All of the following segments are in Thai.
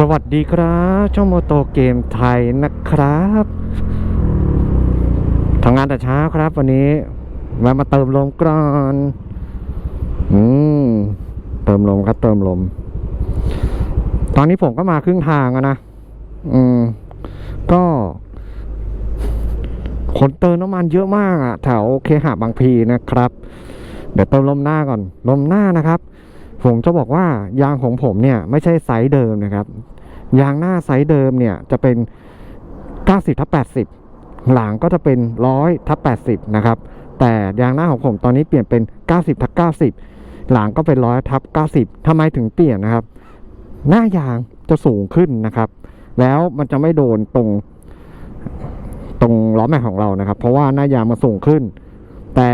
สวัสดีครับช่องโมโตเกมไทยนะครับทำงานแต่เช้าครับ วันนี้แวะมาเติมลมก่อนอืมเติมลมครับเติมลม ตอนนี้ผมก็มาครึ่งทางนะอืมก็คนเติมน้ำมันเยอะมากอะแถวเคหะบางพีนะครับ เดี๋ยวเติมลมหน้าก่อน ลมหน้านะครับ ผมจะบอกว่ายางของผมเนี่ยไม่ใช่ไซส์เดิมนะครับ ยางหน้าไซส์เดิมเนี่ยจะเป็น 90ทับ80 หลังก็จะเป็น 100ทับ80 นะครับ แต่ยางหน้าของผมตอนนี้เปลี่ยนเป็น 90ทับ90 หลังก็เป็น100ทับ90ทำไมถึงเปลี่ยนนะครับ หน้ายางจะสูงขึ้นนะครับ แล้วมันจะไม่โดนตรงตรงล้อแม็กของเรานะครับ เพราะว่าหน้ายางมันสูงขึ้น แต่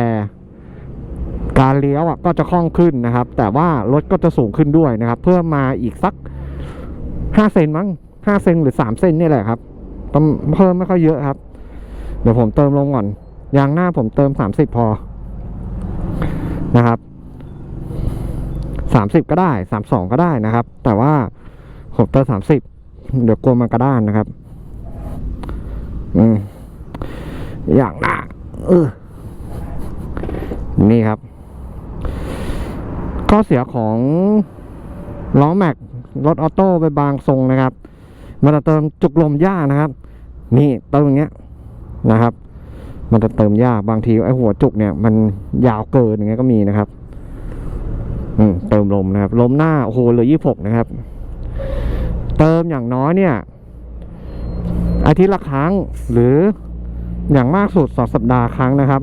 การเลี้ยวอะก็จะคล่องขึ้นนะครับ แต่ว่ารถก็จะสูงขึ้นด้วยนะครับ เพื่อมาอีกสักห้าเซนมั้งห้าเซนหรือสามเซนนี่แหละครับต้องเพิ่มไม่ค่อยเยอะครับ เดี๋ยวผมเติมลงก่อนยางหน้าผมเติมสามสิบพอนะครับสามสิบก็ได้สามสองก็ได้นะครับ แต่ว่าผมเติมสามสิบเดี๋ยวกลัวมันกระด้านนะครับ อืมอย่างหน้าเออนี่ครับ ข้อเสียของล้อแม็กรถออโต้ไปบางทรงนะครับมันจะเติมจุกลมยากนะครับ นี่เติมอย่างเงี้ยนะครับ มันจะเติมยากบางทีไอ้หัวจุกเนี่ย มันยาวเกินอย่างเงี้ยก็มีนะครับ อืมเติมลมนะครับลมหน้าโอ้โหเหลือยี่หกนะครับ เติมอย่างน้อยเนี่ย อาทิตย์ละครั้งหรืออย่างมากสุดสองสัปดาห์ครั้งนะครับ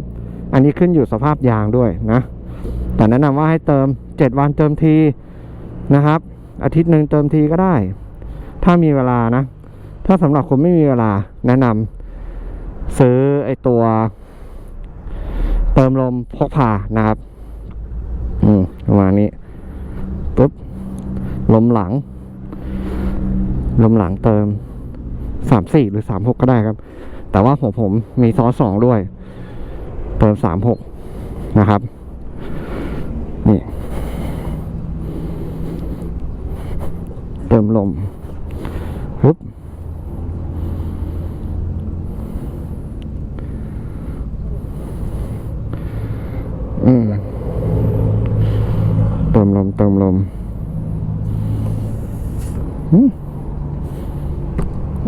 อันนี้ขึ้นอยู่สภาพยางด้วยนะ แต่แนะนำว่าให้เติมเจ็ดวันเติมทีนะครับ อาทิตย์หนึ่งเติมทีก็ได้ ถ้ามีเวลานะ ถ้าสำหรับคนไม่มีเวลาแนะนำซื้อไอตัว เติมลมพกพานะครับ อืมประมาณนี้ปุ๊บลมหลัง ลมหลังเติมสามสี่หรือสามหกก็ได้ครับ แต่ว่าผมผมมีซอสสองด้วย เติมสามหกนะครับ นี่ เติมลมปุ๊บอืม เติมลม เติมลมอืม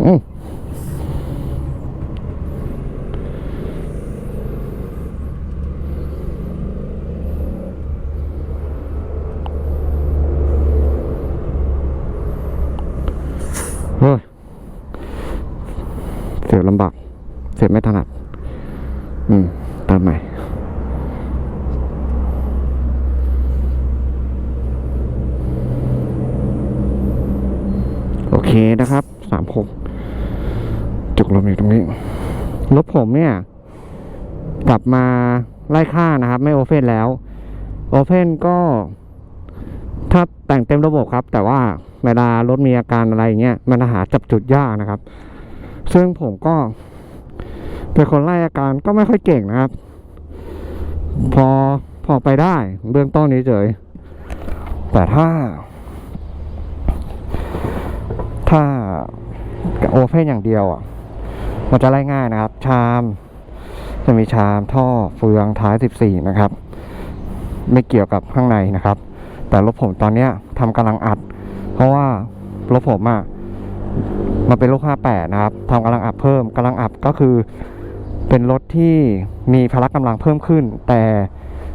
อืม เฮ้ยเสียบลำบาก เสียบไม่ถนัด อืมติมใหม่โอเคนะครับสามหกจุกลมอยู่ตรงนี้รถผมเนี่ย กลับมาไล่ค่านะครับ ไม่โอเฟนแล้วโอเฟนก็ ถ้าแต่งเต็มระบบครับ แต่ว่าเวลารถมีอาการอะไรเงี้ยมันหาจับจุดยากนะครับ ซึ่งผมก็ เป็นคนไล่อาการก็ไม่ค่อยเก่งนะครับ พอพอไปได้เบื้องต้นนี้เฉยแต่ถ้า ถ้าโอเพนอย่างเดียวอะ มันจะไล่ง่ายนะครับ ชาม จะมีชามท่อเฟืองท้าย 14 นะครับ ไม่เกี่ยวกับข้างในนะครับ แต่รถผมตอนเนี้ยทำกำลังอัด เพราะว่ารถผมอะมันเป็นรถ58 นะครับทำกำลังอัดเพิ่มกำลังอัดก็คือ เป็นรถที่มีพละกำลังเพิ่มขึ้น แต่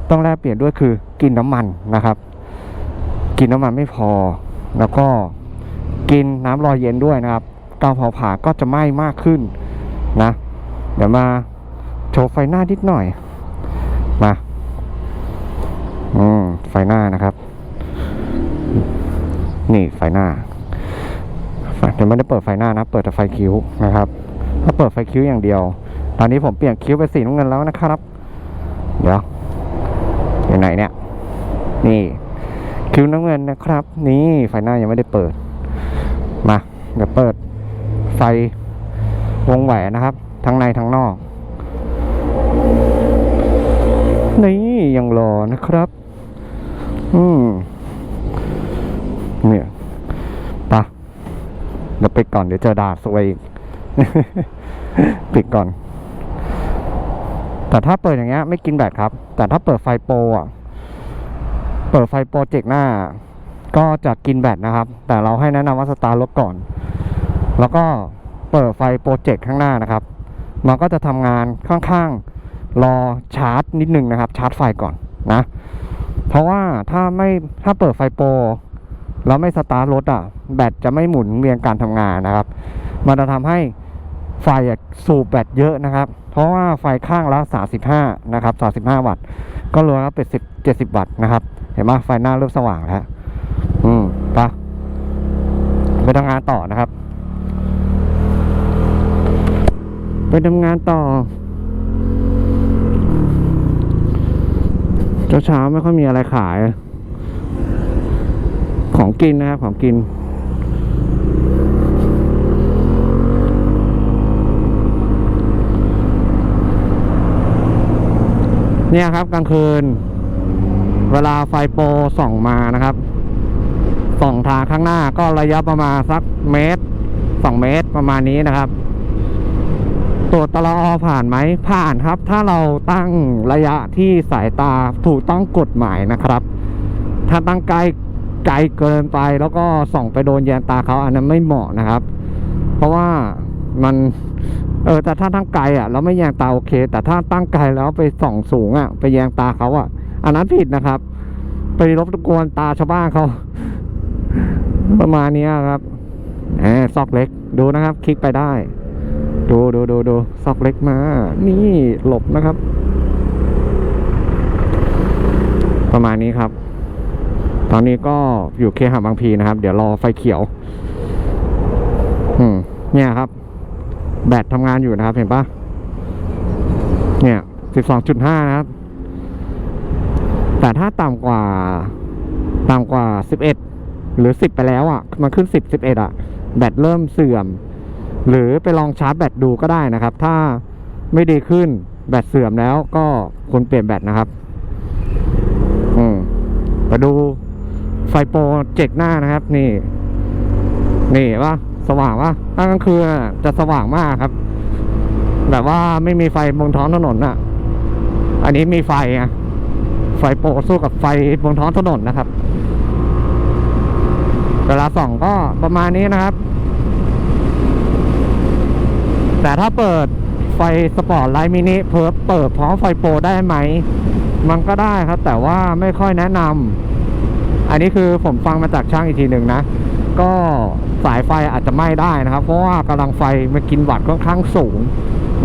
ต้องแลกเปลี่ยนด้วยคือกินน้ำมันนะครับ กินน้ำมันไม่พอ แล้วก็กินน้ำรอเย็นด้วยนะครับกาเผาผลาญก็จะไหม้มากขึ้นนะ เดี๋ยวมาโชว์ไฟหน้านิดหน่อย มา อืม ไฟหน้านะครับ นี่ไฟหน้าเดี๋ยวไม่ได้เปิดไฟหน้านะ เปิดแต่ไฟคิ้วนะครับ ถ้าเปิดไฟคิ้วอย่างเดียว ตอนนี้ผมเปลี่ยนคิ้วเป็นสีน้ำเงินแล้วนะครับ เดี๋ยวอยู่ไหนเนี่ย นี่ คิ้วน้ำเงินนะครับ นี่ไฟหน้ายังไม่ได้เปิด มาเดี๋ยวเปิด ไฟวงแหวนนะครับ ทั้งในทั้งนอก นี่ยังรอนะครับ อืมเนี่ยปะปิดก่อนเดี๋ยวเจอด่าสวยอีก ปิดก่อน แต่ถ้าเปิดอย่างเงี้ยไม่กินแบตครับ แต่ถ้าเปิดไฟโปรอะ เปิดไฟโปรเจกต์หน้า ก็จะกินแบตนะครับ แต่เราให้แนะนำว่าสตาร์ทรถก่อน แล้วก็เปิดไฟโปรเจกต์ข้างหน้านะครับ มันก็จะทำงานข้างๆ รอชาร์จนิดนึงนะครับ ชาร์จไฟก่อนนะ เพราะว่าถ้าไม่ถ้าเปิดไฟโปรแล้วไม่สตาร์ทรถอะ แบตจะไม่หมุนเวียนการทำงานนะครับ มันจะทำให้ไฟสูบแบตเยอะนะครับ เพราะว่าไฟข้างละ35นะครับ35 วัตต์ ก็รวมแล้วเป็น10 70 วัตต์นะครับ เห็นไหมไฟหน้าเริ่มสว่างแล้ว อืมไปะไปทำงานต่อนะครับ ไปทำงานต่อเช้าเช้าไม่ค่อยมีอะไรขาย ของกินนะครับ ของกิน เนี่ยครับกลางคืน เวลาไฟโปรส่องมานะครับส่องทางข้างหน้าก็ระยะประมาณสักเมตรสองเมตรประมาณนี้นะครับตรวจตลอผ่านไหมผ่านครับ ถ้าเราตั้งระยะที่สายตาถูกต้องกฎหมายนะครับ ถ้าตั้งไกลไกลเกินไปแล้วก็ส่องไปโดนแยงตาเขาอันนั้นไม่เหมาะนะครับ เพราะว่ามัน เออแต่ถ้าตั้งไกลอะเราไม่แยงตาโอเค แต่ถ้าตั้งไกลแล้วไปส่องสูงอะ ไปแยงตาเขาอะ อันนั้นผิดนะครับ ไปรบกวนตาชาวบ้านเขาประมาณนี้ครับแหมซอกเล็กดูนะครับ คลิกไปได้ ดูดูดูดูซอกเล็กมา นี่หลบนะครับ ประมาณนี้ครับ ตอนนี้ก็อยู่เคหะบางพีนะครับ เดี๋ยวรอไฟเขียว อืม เนี่ยครับ แบตทำงานอยู่นะครับ เห็นปะเนี่ยสิบสองจุดห้านะครับ แต่ถ้าต่ำกว่าต่ำกว่าสิบเอ็ดหรือสิบไปแล้วอะ มันขึ้นสิบสิบเอ็ดอะ แบตเริ่มเสื่อม หรือไปลองชาร์จแบตดูก็ได้นะครับ ถ้าไม่ดีขึ้นแบตเสื่อมแล้วก็ควรเปลี่ยนแบตนะครับ อืมมาดูไฟโปรเจกต์หน้านะครับ นี่ นี่ว่า สว่างว่าถ้ากลางคืนอะจะสว่างมากครับ แบบว่าไม่มีไฟบนท้องถนนอะ อันนี้มีไฟไงไฟโปรสู้กับไฟบนท้องถนนนะครับ เวลาส่องก็ประมาณนี้นะครับ แต่ถ้าเปิดไฟสปอร์ตไลท์มินิเพิ่มเปิดพร้อมไฟโปรได้ไหม มันก็ได้ครับ แต่ว่าไม่ค่อยแนะนำอันนี้คือผมฟังมาจากช่างอีกทีหนึ่งนะ ก็สายไฟอาจจะไหม้ได้นะครับ เพราะว่ากำลังไฟมันกินวัตต์ค่อนข้างสูง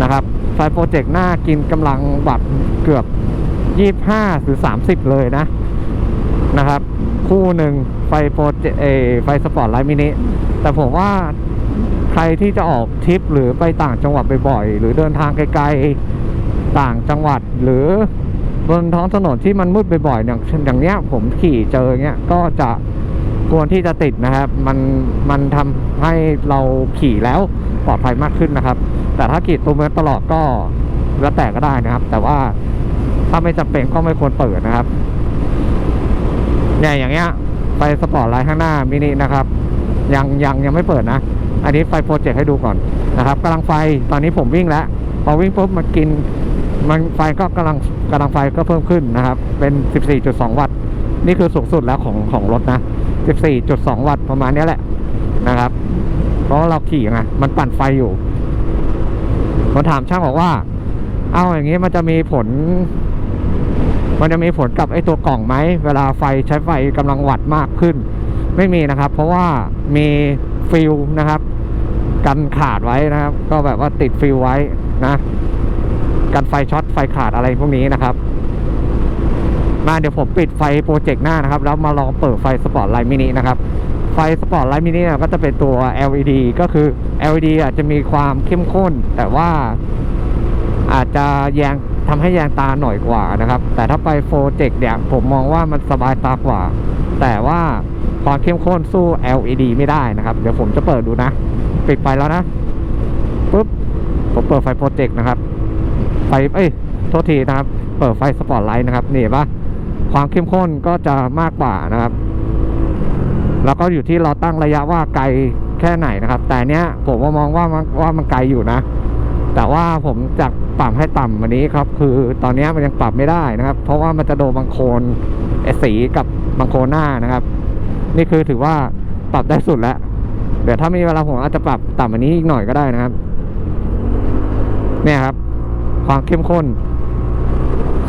นะครับไฟโปรเจกต์หน้ากินกำลังวัตต์เกือบ 25 หรือ 30 เลยนะนะครับ คู่หนึ่งไฟโปรเจเออไฟสปอร์ตไลท์มินิแต่ผมว่าใครที่จะออกทริปหรือไปต่างจังหวัดบ่อยๆ หรือเดินทางไกลๆต่างจังหวัดหรือบนท้องถนนที่มันมืดบ่อยๆอย่างอย่างเนี้ยผมขี่เจอเนี้ยก็จะ ควรที่จะติดนะครับ มันมันทำให้เราขี่แล้วปลอดภัยมากขึ้นนะครับ แต่ถ้าขี่ตัวเมืองตลอดก็แล้วแต่ก็ได้นะครับ แต่ว่าถ้าไม่จำเป็นก็ไม่ควรเปิดนะครับเนี่ยอย่างเงี้ยไฟสปอร์ตไลท์ข้างหน้ามินินะครับ ยังยังยังไม่เปิดนะ อันนี้ไฟโปรเจกต์ให้ดูก่อนนะครับกำลังไฟตอนนี้ผมวิ่งแล้วพอวิ่งปุ๊บมันกินมันไฟก็กำลังกำลังไฟก็เพิ่มขึ้นนะครับ เป็น 14.2 วัตต์ นี่คือสูงสุดแล้วของของรถนะ 14.2 วัตต์ประมาณนี้แหละนะครับ เพราะเราขี่ไงมันปั่นไฟอยู่ผมถามช่างบอกว่า เอาอย่างนี้มันจะมีผล มันจะมีผลกับไอ้ตัวกล่องไหม เวลาไฟใช้ไฟกำลังวัตต์มากขึ้น ไม่มีนะครับ เพราะว่ามีฟิลนะครับ กันขาดไว้นะครับ ก็แบบว่าติดฟิลไว้นะ กันไฟช็อตไฟขาดอะไรพวกนี้นะครับ มาเดี๋ยวผมปิดไฟโปรเจกต์หน้านะครับ แล้วมาลองเปิดไฟสปอร์ตไลท์มินินะครับ ไฟสปอร์ตไลท์มินิก็จะเป็นตัว LED ก็คือ LED อาจจะมีความเข้มข้น แต่ว่าอาจจะแยงทำให้แยงตาหน่อยกว่านะครับ แต่ถ้าไปโปรเจกต์เนี่ยผมมองว่ามันสบายตากว่า แต่ว่าความเข้มข้นสู้ LED ไม่ได้นะครับ เดี๋ยวผมจะเปิดดูนะ ปิดไปแล้วนะปุ๊บผมเปิดไฟโปรเจกต์นะครับ ไฟเอ้ย โทษทีนะครับ เปิดไฟสปอร์ตไลท์นะครับ นี่เห็นปะ ความเข้มข้นก็จะมากกว่านะครับ แล้วก็อยู่ที่เราตั้งระยะว่าไกลแค่ไหนนะครับ แต่เนี้ยผมว่ามองว่ามันว่ามันไกลอยู่นะ แต่ว่าผมจะปรับให้ต่ำวันนี้ครับ คือตอนนี้มันยังปรับไม่ได้นะครับ เพราะว่ามันจะโดนบางโคนไอ้สีกับบางโคลนหน้านะครับ นี่คือถือว่าปรับได้สุดแล้วเดี๋ยวถ้ามีเวลาผมอาจจะปรับต่ำกว่านี้อีกหน่อยก็ได้นะครับ เนี่ยครับ ความเข้มข้น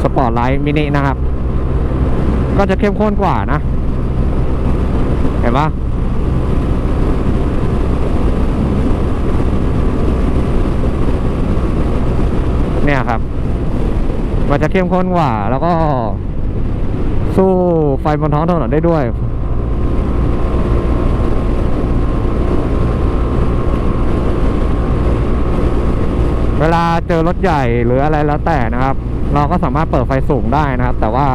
สปอร์ตไลท์มินินะครับ ก็จะเข้มข้นกว่านะ เห็นปะเนี่ยครับ มันจะเข้มข้นกว่า แล้วก็ สู้ไฟบนท้องถนนได้ด้วยเวลาเจอรถใหญ่หรืออะไรแล้วแต่นะครับ เราก็สามารถเปิดไฟสูงได้นะครับ แต่ว่า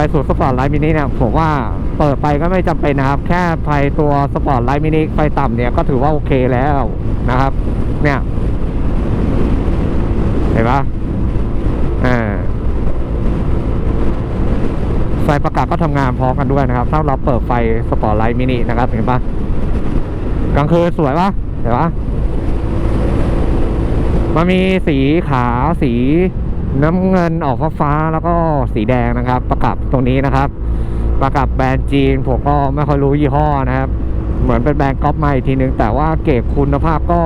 ไฟสูงสปอร์ตไลท์มินิเนี่ยผมว่าเปิดไปก็ไม่จำเป็นนะครับ แค่ไฟตัวสปอร์ตไลท์มินิไฟต่ำเนี่ยก็ถือว่าโอเคแล้วนะครับ เนี่ยเห็นปะอ่าไฟประกาศก็ทำงานพร้อมกันด้วยนะครับ ถ้าเราเปิดไฟสปอร์ตไลท์มินินะครับเห็นปะกลางคืนสวยปะเห็นปะมันมีสีขาวสี น้ำเงินออกฟ้าๆแล้วก็สีแดงนะครับ ประกับตรงนี้นะครับประกับแบรนด์จีนผมก็ไม่ค่อยรู้ยี่ห้อนะครับ เหมือนเป็นแบรนด์ก๊อปมาอีกทีนึง แต่ว่าเก็บคุณภาพก็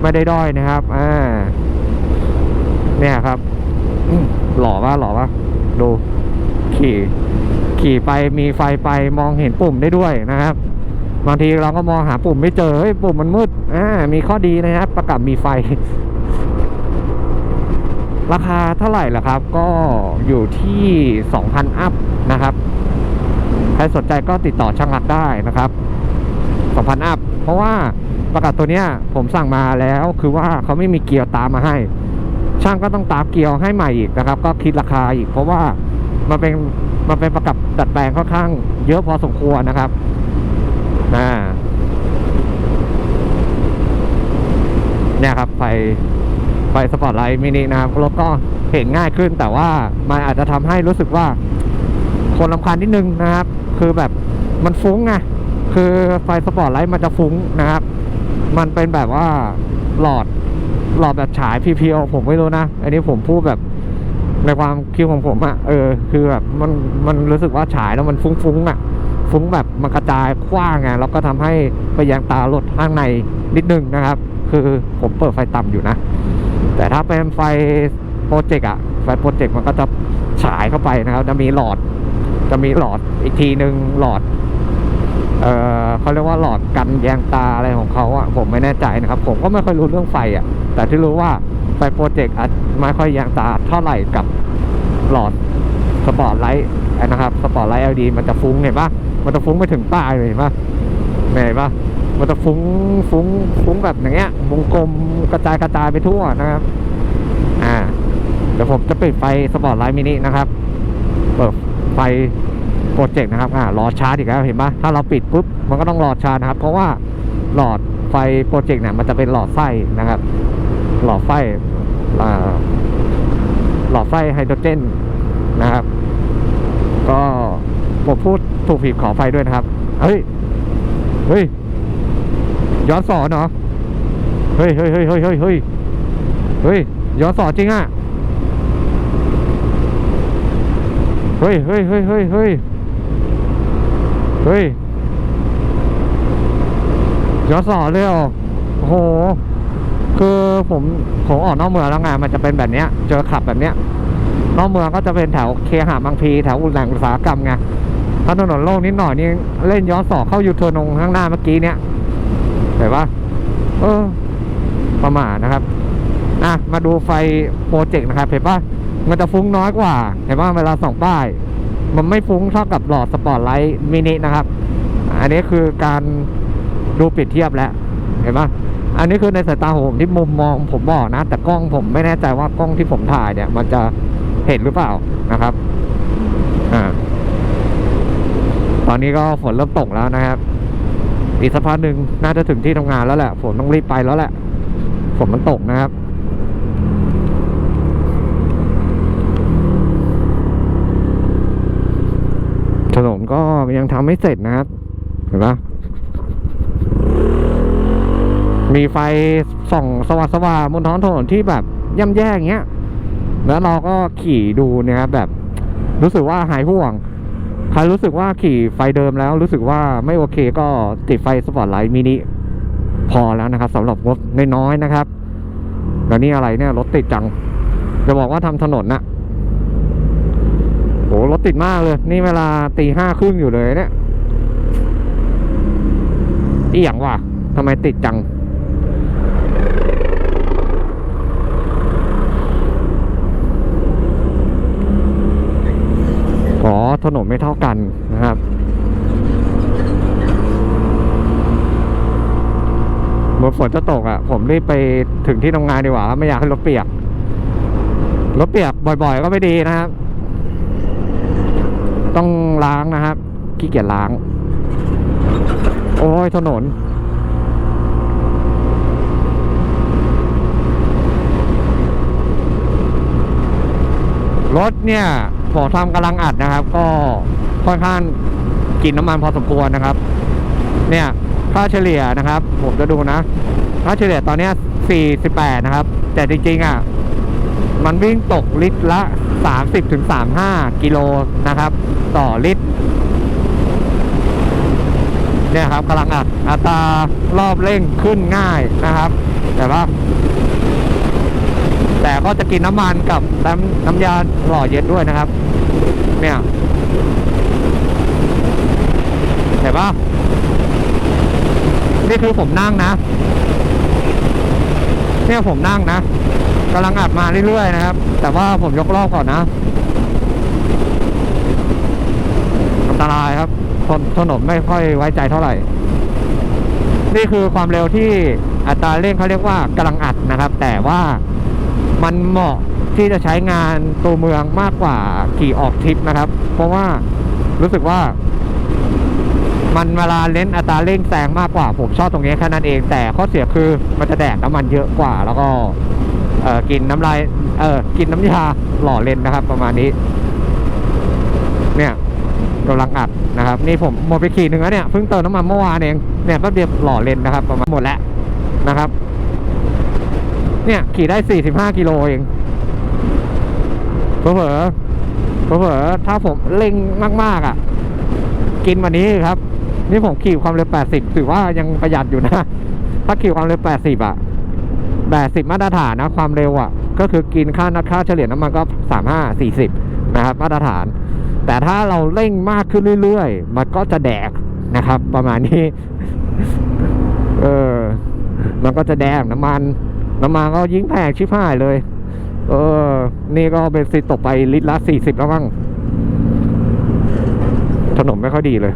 ไม่ได้ด้อยนะครับอ่าเนี่ยครับหล่อปะหล่อปะดูขี่ ขี่ไปมีไฟไปมองเห็นปุ่มได้ด้วยนะครับบางทีเราก็มองหาปุ่มไม่เจอเฮ้ยปุ่มมันมืดอ่ามีข้อดีนะครับ ประกับมีไฟ ราคาเท่าไหร่ล่ะครับ ก็อยู่ที่ 2,000 อัพนะครับ ใครสนใจก็ติดต่อช่างรักได้นะครับ 2,000 อัพ เพราะว่าประกาศตัวเนี้ยผมสั่งมาแล้วคือว่าเขาไม่มีเกียร์ตามมาให้ ช่างก็ต้องตามเกียร์ให้ใหม่อีกนะครับ ก็คิดราคาอีก เพราะว่ามันเป็นมันเป็นประกับดัดแปลงค่อนข้างเยอะพอสมควรนะครับนะเนี่ยครับไฟ ไฟสปอร์ตไลท์มินินะครับแล้วก็เห็นง่ายขึ้น แต่ว่ามันอาจจะทำให้รู้สึกว่า คนลำคาญนิดนึงนะครับ คือแบบมันฟุ้งไงคือไฟสปอร์ตไลท์มันจะฟุ้งนะครับ มันเป็นแบบว่าหลอดหลอดแบบฉายเพียวๆผมไม่รู้นะ อันนี้ผมพูดแบบในความคิดของผมอะเออ คือแบบมันมันรู้สึกว่าฉายแล้วมันฟุ้งๆอะฟุ้งแบบมันกระจายกว้างไงแล้วก็ทำให้ไปยังตารถข้างในนิดนึงนะครับ คือผมเปิดไฟต่ำอยู่นะ แต่ถ้าเป็นไฟโปรเจกต์อะไฟโปรเจกต์มันก็จะฉายเข้าไปนะครับ จะมีหลอด จะมีหลอดอีกทีหนึ่งหลอด เออเขาเรียกว่าหลอดกันแยงตาอะไรของเขาอะผมไม่แน่ใจนะครับ ผมก็ไม่ค่อยรู้เรื่องไฟอะแต่ที่รู้ว่าไฟโปรเจกต์อาจไม่ค่อยแยงตาเท่าไหร่กับหลอดสปอร์ตไลท์นะครับสปอร์ตไลท์ LED มันจะฟุ้งเห็นปะมันจะฟุ้งไปถึงป้ายเลยเห็นปะเห็นปะ มันจะฟุ้งฟุ้งฟุ้งแบบอย่างเงี้ยวงกลมกระจายกระจายไปทั่วนะครับ อ่า เดี๋ยวผมจะปิดไฟสปอร์ตไลท์มินินะครับ เปิดไฟโปรเจกต์นะครับ อ่ารอชาร์จอีกแล้วเห็นปะถ้าเราปิดปุ๊บมันก็ต้องรอชาร์จนะครับ เพราะว่าหลอดไฟโปรเจกต์เนี่ยมันจะเป็นหลอดไฟนะครับ หลอดไฟหลอดไฟไฮโดรเจนนะครับ ก็ผมพูดถูกผิดขอไฟด้วยนะครับ เฮ้ย เฮ้ย ย้อนสอนเหรอ เฮ้ยเฮ้ยเฮ้ยเฮ้ยเฮ้ยเฮ้ยเฮ้ยย้อนสอนจริงอะ เฮ้ยเฮ้ยเฮ้ยเฮ้ยเฮ้ยเฮ้ยย้อนสอนเลยเหรอโอ้โห คือผมผมออกนอกเมืองแล้วไงมันจะเป็นแบบเนี้ย เจอขับแบบเนี้ย นอกเมืองก็จะเป็นแถวเคหะบางพลีแถวอุตสาหอุตสาหกรรมไงถนนโล่งนิดหน่อยนี่เล่นย้อนสอนเข้ายูเทิร์นงข้างหน้าเมื่อกี้เนี้ย เห็นปะเออ ประมาทนะครับ อะ มาดูไฟโปรเจกต์นะครับ เห็นปะมันจะฟุ้งน้อยกว่า เห็นปะเวลาส่องป้าย มันไม่ฟุ้งเท่ากับหลอดสปอร์ตไลท์มินินะครับ อันนี้คือการดูเปรียบเทียบแล้ว เห็นปะอันนี้คือในสายตาผมที่มุมมองผมบอกนะ แต่กล้องผมไม่แน่ใจว่ากล้องที่ผมถ่ายเนี่ย มันจะเห็นหรือเปล่านะครับ อ่า ตอนนี้ก็ฝนเริ่มตกแล้วนะครับ อีกสักพักหนึ่งน่าจะถึงที่ทำงานแล้วแหละฝนต้องรีบไปแล้วแหละฝนมันตกนะครับถนนก็ยังทำไม่เสร็จนะครับ เห็นปะมีไฟส่องสว่างสว่างๆบนท้องถนนที่แบบย่ำแย่อย่างเงี้ย แล้วเราก็ขี่ดูเนี่ยครับแบบ รู้สึกว่าหายห่วง ใครรู้สึกว่าขี่ไฟเดิมแล้วรู้สึกว่าไม่โอเคก็ติดไฟสปอร์ตไลท์มินิพอแล้วนะครับสำหรับรถน้อยๆนะครับแล้วนี่อะไรเนี่ยรถติดจัง จะบอกว่าทำถนนน่ะโหรถติดมากเลย นี่เวลาตีห้าครึ่งอยู่เลยเนี่ยอีหยังวะทำไมติดจัง อ๋อ ถนนไม่เท่ากันนะครับ เมื่อฝนจะตกอะ ผมรีบไปถึงที่ทำงานดีกว่า ไม่อยากให้รถเปียก รถเปียกบ่อย ๆ ก็ไม่ดีนะครับ ต้องล้างนะครับ ขี้เกียจล้าง โอ้ย ถนนรถเนี่ย ผมทำกำลังอัดนะครับ ก็ค่อนข้างกินน้ำมันพอสมควรนะครับ เนี่ยค่าเฉลี่ยนะครับ ผมจะดูนะค่าเฉลี่ยตอนนี้48 นะครับ แต่จริงๆอะมันวิ่งตกลิตรละ 30ถึง35 กิโลนะครับ ต่อลิตรเนี่ยครับกำลังอัดอัตรารอบเร่งขึ้นง่ายนะครับ แต่ว่า ก็จะกินน้ำมันกับน้ำน้ำยาหล่อเย็นด้วยนะครับ เนี่ยเห็นปะนี่คือผมนั่งนะ เนี่ยผมนั่งนะกำลังอัดมาเรื่อยๆนะครับ แต่ว่าผมยกรอบก่อนนะอันตรายครับถนถนนไม่ค่อยไว้ใจเท่าไหร่ นี่คือความเร็วที่อัตราเร่งเขาเรียกว่ากำลังอัดนะครับ แต่ว่า มันเหมาะที่จะใช้งานตัวเมืองมากกว่าขี่ออกทริปนะครับ เพราะว่ารู้สึกว่า มันเวลาเล่นอัตราเร่งแซงมากกว่า ผมชอบตรงนี้แค่นั้นเอง แต่ข้อเสียคือมันจะแดกน้ำมันเยอะกว่า แล้วก็กินน้ำลายเออกินน้ำยาหล่อเลนนะครับ ประมาณนี้ เนี่ยกำลังอัดนะครับ นี่ผมหมดไปขี่หนึ่งแล้วเนี่ยเพิ่งเติมน้ำมันเมื่อวานเองเนี่ยแป๊บเดียวหล่อเลนนะครับ ประมาณหมดแล้วนะครับ เนี่ย ขี่ได้ 45 กิโลเองเผลอๆเผลอๆถ้าผมเร่งมาก ๆ อะ กินวันนี้ครับ นี่ผมขี่ความเร็ว 80 ถือว่ายังประหยัดอยู่นะ ถ้าขี่ความเร็ว 80 อะ 80 มาตรฐานนะ ความเร็วอะ ก็คือกินค่านัดค่าเฉลี่ยน้ำมันก็ 35 40 นะครับ มาตรฐาน แต่ถ้าเราเร่งมากขึ้นเรื่อย ๆ มันก็จะแดกนะครับ ประมาณนี้ เออมันก็จะแดกน้ำมัน น้ำมันก็ยิ่งแพงชิบหายเลย เออ นี่ก็เป็นสิตกไปลิตรละ40แล้วมั้งถนนไม่ค่อยดีเลย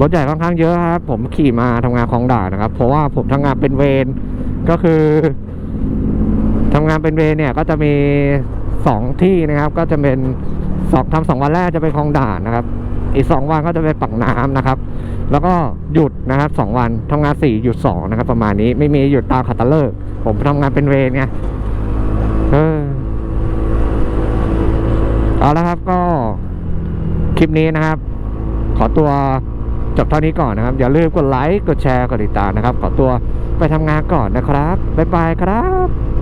รถใหญ่ค่อนข้างเยอะครับ ผมขี่มาทำงานคลองด่านนะครับ เพราะว่าผมทำงานเป็นเวรก็คือทำงานเป็นเวรเนี่ย ก็จะมีสองที่นะครับ ก็จะเป็นสองทำสองวันแรกจะเป็นคลองด่านนะครับ อีกสองวันก็จะเป็นปักน้ำนะครับ แล้วก็หยุดนะครับสองวันทำงานสี่หยุดสองนะครับ ประมาณนี้ไม่มีหยุดตามขัตฤกษ์ผมทำงานเป็นเวรไงเออเอาละครับก็คลิปนี้นะครับ ขอตัวจบเท่านี้ก่อนนะครับ อย่าลืมกดไลค์กดแชร์กดติดตามนะครับ ขอตัวไปทำงานก่อนนะครับ บ๊ายบายครับ